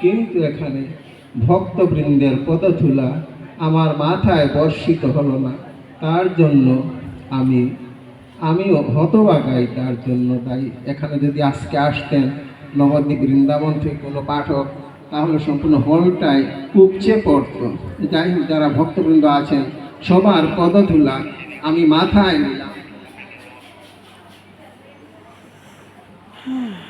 কিন্তু এখানে ভক্তবৃন্দের পদধূলা আমার মাথায় বর্ষিত হলো না। তার জন্য আমি, আমিও হতবাগাই তার জন্য তাই এখানে যদি আজকে আসতেন নবদ্বীপ বৃন্দাবন থেকে কোনো পাঠক, তাহলে সম্পূর্ণ হলটাই উপচে পড়তো। যাই হোক, যারা ভক্তবৃন্দ আছেন, সবার পদধূলা আমি মাথায় নিলাম।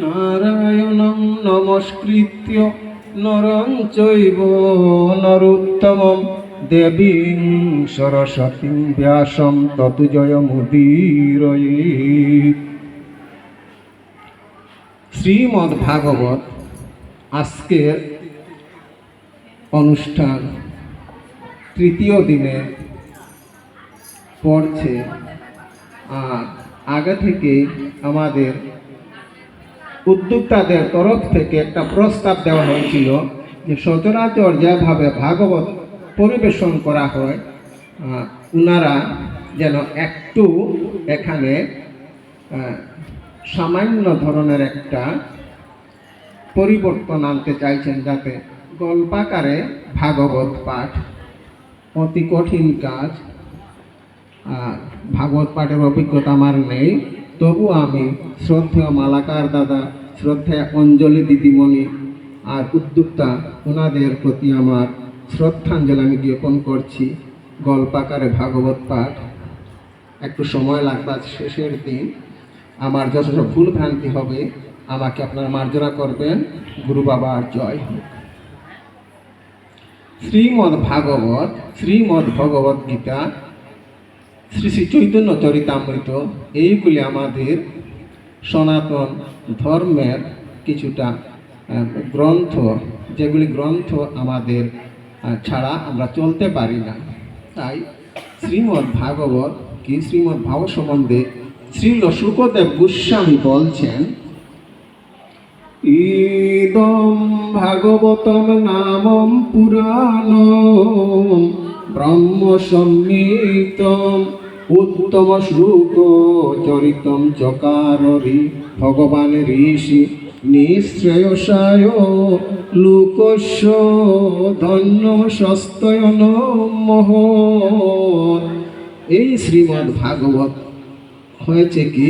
নারায়ণং নমস্কৃত্য। নরং চৈব নরোত্তমম। দেবীং সরস্বতীং ব্যাসম ততু জয় মুদীরয়ে শ্রীমদ্ ভাগবত আজকের অনুষ্ঠান তৃতীয় দিনে পড়ছে। আর আগে থেকে আমাদের উদ্যোক্তাদের তরফ থেকে একটা প্রস্তাব দেওয়া হয়েছিল যে সচরাচর যেভাবে ভাগবত পরিবেশন করা হয় ওনারা যেন একটু এখানে সামান্য ধরনের একটা পরিবর্তন আনতে চাইছেন যাতে গল্পাকারে ভাগবত পাঠ অতি কঠিন কাজ ভাগবত পাঠের অভিজ্ঞতা আমার নেই। তবু আমি শ্রদ্ধেয় মালাকার দাদা, শ্রদ্ধেয় অঞ্জলি দিদিমণি আর উদ্যোক্তা ওনাদের প্রতি আমার শ্রদ্ধাঞ্জলি আমি জ্ঞাপন করছি। গল্পাকারে ভাগবত পাঠ। একটু সময় লাগবে শেষের দিন। আমার যথেষ্ট ভুল ভ্রান্তি হবে। আমাকে আপনারা মার্জনা করবেন। গুরু বাবার জয় হোক। শ্রীমদ্ ভাগবত শ্রীমদ্ ভগবত গীতা শ্রী শ্রী চৈতন্য চরিতামৃত এইগুলি আমাদের সনাতন ধর্মের কিছুটা গ্রন্থ, যেগুলি গ্রন্থ আমাদের ছাড়া আমরা চলতে পারি না। তাই শ্রীমদ্ ভাগবত কি শ্রীমদ্ ভাব সম্বন্ধে শ্রীল শুকদেব গোস্বামী বলছেন, ইদম ভাগবতম নামম পুরাণম ব্রহ্ম সম্মিতম উত্তম শ্লোক চরিতম চকারি ভগবান ঋষি নিশ্রেয়সায়, লোকস্য ধন্য সস্তয়ন মহ এই শ্রীমদ্ ভাগবত হয়েছে কি?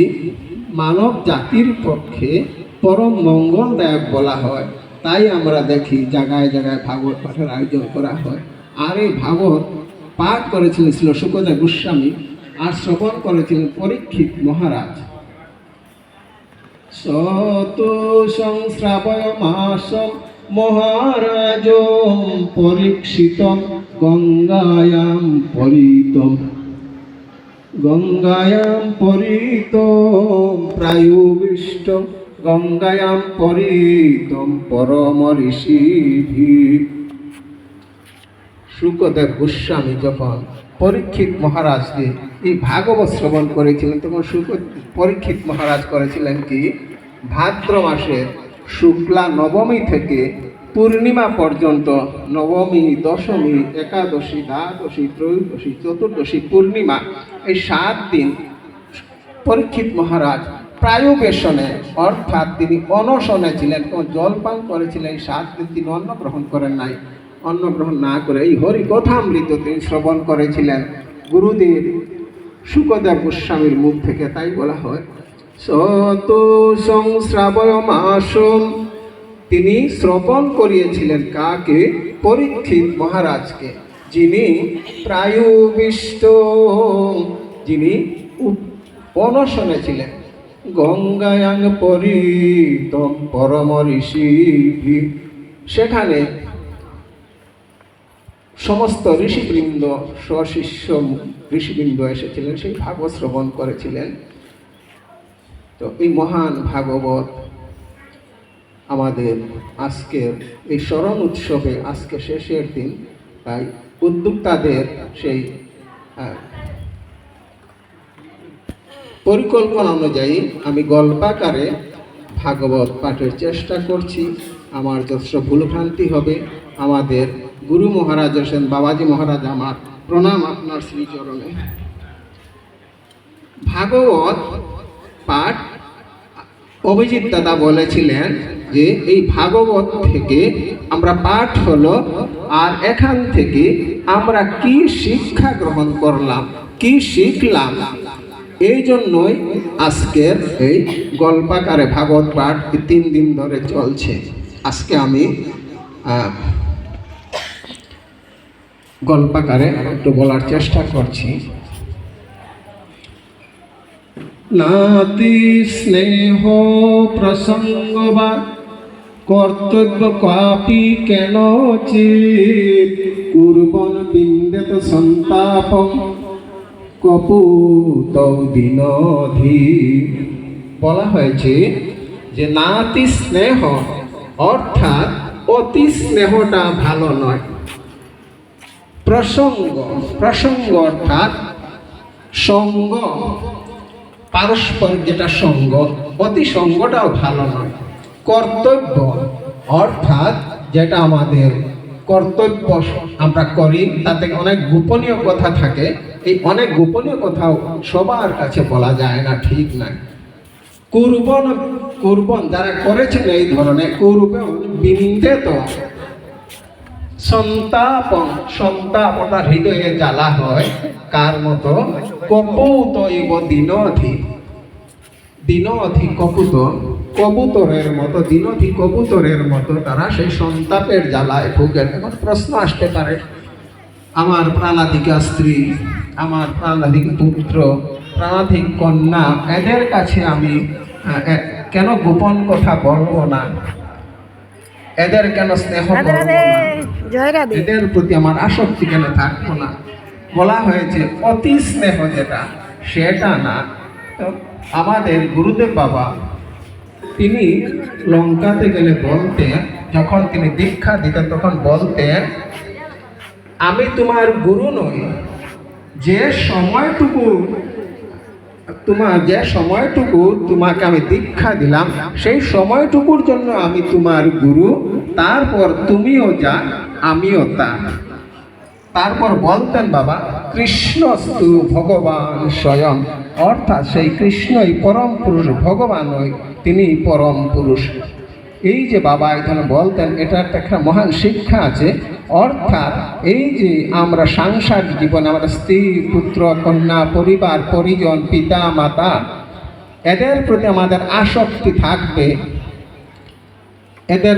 মানব জাতির পক্ষে পরম মঙ্গলদায়ক বলা হয়। তাই আমরা দেখি জায়গায় জায়গায় ভাগবত পাঠের আয়োজন করা হয়। আর এই ভাগবত পাঠ করেছিলেন ছিল সুখদেব গোস্বামী আর শ্রবণ করেছিলেন পরীক্ষিত মহারাজ। শত সংশ্রাবয় মাসম মহারাজ পরীক্ষিত গঙ্গায়াম পরিত গঙ্গায়াম পরিত প্রায়ুবিষ্ট গঙ্গায়াম পরিতম পরম ঋষিভি শুকদেব গোস্বামী যখন পরীক্ষিত মহারাজকে এই ভাগবত শ্রবণ করেছিলেন, তখন শুক পরীক্ষিত মহারাজ করেছিলেন কি? ভাদ্র মাসের শুক্লা নবমী থেকে পূর্ণিমা পর্যন্ত নবমী, দশমী, একাদশী, দ্বাদশী, ত্রয়োদশী, চতুর্দশী, পূর্ণিমা এই সাত দিন পরীক্ষিত মহারাজ প্রায়োবেশনে, অর্থাৎ তিনি অনশনে ছিলেন, কোনো জলপান করেছিলেন সাত দিন তিনি অন্ন গ্রহণ করেন নাই। অন্ন গ্রহণ না করে এই হরি কথামৃত তিনি শ্রবণ করেছিলেন গুরুদেব সুখদেব গোস্বামীর মুখ থেকে তাই বলা হয়। শত সংশ্রাবয় মাসম। তিনি শ্রবণ করিয়েছিলেন কাকে? পরীক্ষিত মহারাজকে, যিনি প্রায়ুবিষ্ট, যিনি অনশনে ছিলেন। গঙ্গায়াং পরিতম পরম ঋষি সেখানে সমস্ত ঋষিবৃন্দ স্বশিষ্য ঋষিবৃন্দ এসেছিলেন, সেই ভাগবত শ্রবণ করেছিলেন। তো এই মহান ভাগবত আমাদের আজকের এই স্মরণ উৎসবে, আজকে শেষের দিন, তাই উদ্যোক্তাদের সেই পরিকল্পনা অনুযায়ী আমি গল্পাকারে ভাগবত পাঠের চেষ্টা করছি। আমার যথেষ্ট ভুলভ্রান্তি হবে। আমাদের গুরু মহারাজ হোসেন বাবাজি মহারাজ আমার। প্রণাম আপনার শ্রীচরণে। ভাগবত পাঠ অভিজিৎ দাদা বলেছিলেন যে, এই ভাগবত থেকে আমরা পাঠ হলো, আর এখান থেকে আমরা কি শিক্ষা গ্রহণ করলাম, কি শিখলাম, এই জন্যই আজকের এই গল্পাকারে ভাগবত পাঠ তিন দিন ধরে চলছে। আজকে আমি গল্পাকারে একটু বলার চেষ্টা করছি। নাতি, স্নেহ, প্রসঙ্গ বা কর্তব্য কাপি কেন চিত? কুর্বন বিন্দেত সন্তাপম কপুত দিনধি বলা হয়েছে যে নাতি স্নেহ অর্থাৎ অতি স্নেহটা ভালো নয়। প্রসঙ্গ প্রসঙ্গ অর্থাৎ সঙ্গ। পারস্পরিক যেটা সঙ্গ অতি সঙ্গটাও ভালো নয়। কর্তব্য, অর্থাৎ যেটা আমাদের কর্তব্য আমরা করি তাতে অনেক গোপনীয় কথা থাকে। এই অনেক গোপনীয় কথাও সবার কাছে বলা যায় না, ঠিক না কুরবন কুরবন যারা করেছেন এই ধরনের, কুরবন বিন্দে তো। সন্তাপন সন্তাপ অর্থাৎ হৃদয়ে জ্বালা হয়, কার মতো? কপৌত ইব দিনধি। দিনধি কপুত কবুতরের মতো, দিনধি কবুতরের মতো তারা সেই সন্তাপের জ্বালায় ভোগেন। এখন প্রশ্ন আসতে পারে। আমার প্রাণাধিকা স্ত্রী, আমার প্রাণাধিক পুত্র, প্রাণাধিক কন্যা, এদের কাছে আমি কেন গোপন কথা বলব না? এদের কেন স্নেহ এদের প্রতি আমার আসক্তি কেন থাকব না? বলা হয়েছে অতি স্নেহ যেটা সেটা না। আমাদের গুরুদেব বাবা তিনি লঙ্কাতে গেলে বলতেন যখন তিনি দীক্ষা দিতেন তখন বলতেন আমি তোমার গুরু নই। যে সময়টুকু তোমার যে সময়টুকু তোমাকে আমি দীক্ষা দিলাম, সেই সময়টুকুর জন্য আমি তোমার গুরু, তারপর তুমিও যা, আমিও তা। তারপর বলতেন, বাবা, কৃষ্ণস্তু ভগবান স্বয়ং। অর্থাৎ সেই কৃষ্ণই পরম পুরুষ ভগবান নয় তিনি পরম পুরুষ। এই যে বাবা এখানে বলতেন, এটা একটা মহান শিক্ষা আছে। অর্থাৎ এই যে আমরা সাংসারিক জীবনে, আমাদের স্ত্রী, পুত্র, কন্যা, পরিবার, পরিজন, পিতা, মাতা, এদের প্রতি আমাদের আসক্তি থাকবে। এদের